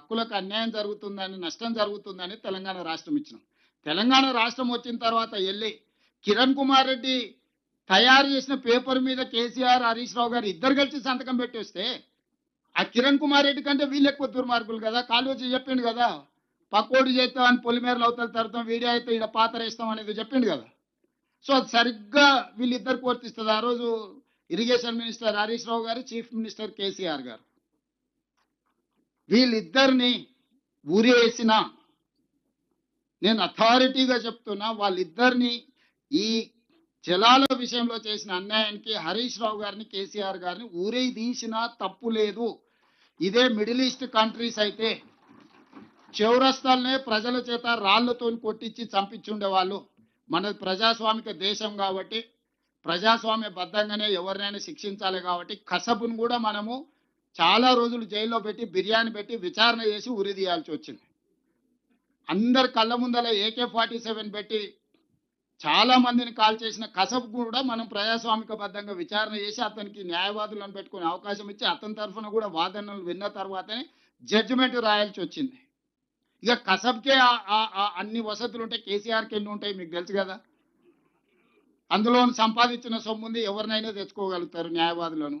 హక్కులకు అన్యాయం జరుగుతుందని నష్టం జరుగుతుందని తెలంగాణ రాష్ట్రం ఇచ్చినాం. తెలంగాణ రాష్ట్రం వచ్చిన తర్వాత వెళ్ళి కిరణ్ కుమార్ రెడ్డి తయారు చేసిన పేపర్ మీద కేసీఆర్ హరీష్ రావు గారు ఇద్దరు కలిసి సంతకం పెట్టేస్తే ఆ కిరణ్ కుమార్ రెడ్డి కంటే వీళ్ళు ఎక్కువ దుర్మార్గులు కదా? కాలువచ్చి చెప్పిండు కదా? పక్కోడు చేస్తాం అని పొలిమేరలు అవతల తరుతాం వీడియో అయితే ఇక్కడ పాతరేస్తాం అనేది చెప్పిండు కదా? సో అది సరిగ్గా వీళ్ళిద్దరు కోర్తిస్తుంది. ఆ రోజు ఇరిగేషన్ మినిస్టర్ హరీష్ రావు గారు చీఫ్ మినిస్టర్ కేసీఆర్ గారు. వీళ్ళిద్దరిని ఊరేసిన నేను అథారిటీగా చెప్తున్నా వాళ్ళిద్దరిని ఈ జలాల విషయంలో చేసిన అన్యాయానికి హరీష్ రావు గారిని కేసీఆర్ గారిని ఊరే తీసినా తప్పు లేదు. ఇదే మిడిల్ ఈస్ట్ కంట్రీస్ అయితే చౌరస్తాలనే ప్రజల చేత రాళ్ళతో కొట్టించి చంపించుండేవాళ్ళు మనది ప్రజాస్వామిక దేశం కాబట్టి ప్రజాస్వామ్య బద్ధంగానే ఎవరినైనా శిక్షించాలి కాబట్టి కసబును కూడా మనము చాలా రోజులు జైల్లో పెట్టి బిర్యానీ పెట్టి విచారణ చేసి ఉరిదీయాల్సి వచ్చింది. అందరి కళ్ళ ముందల ఏకే ఫార్టీ సెవెన్ పెట్టి చాలా మందిని కాల్ చేసిన కసబ్ కూడా మనం ప్రజాస్వామిక బద్ధంగా విచారణ చేసి అతనికి న్యాయవాదులను పెట్టుకునే అవకాశం ఇచ్చి అతని తరఫున కూడా వాదనలు విన్న తర్వాతనే జడ్జిమెంట్ రాయాల్సి వచ్చింది. ఇక కసబ్కే అన్ని వసతులు ఉంటాయి కేసీఆర్కి ఎన్ని ఉంటాయి మీకు తెలుసు కదా? అందులో సంపాదించిన సొమ్ముంది ఎవరినైనా తెచ్చుకోగలుగుతారు న్యాయవాదులను.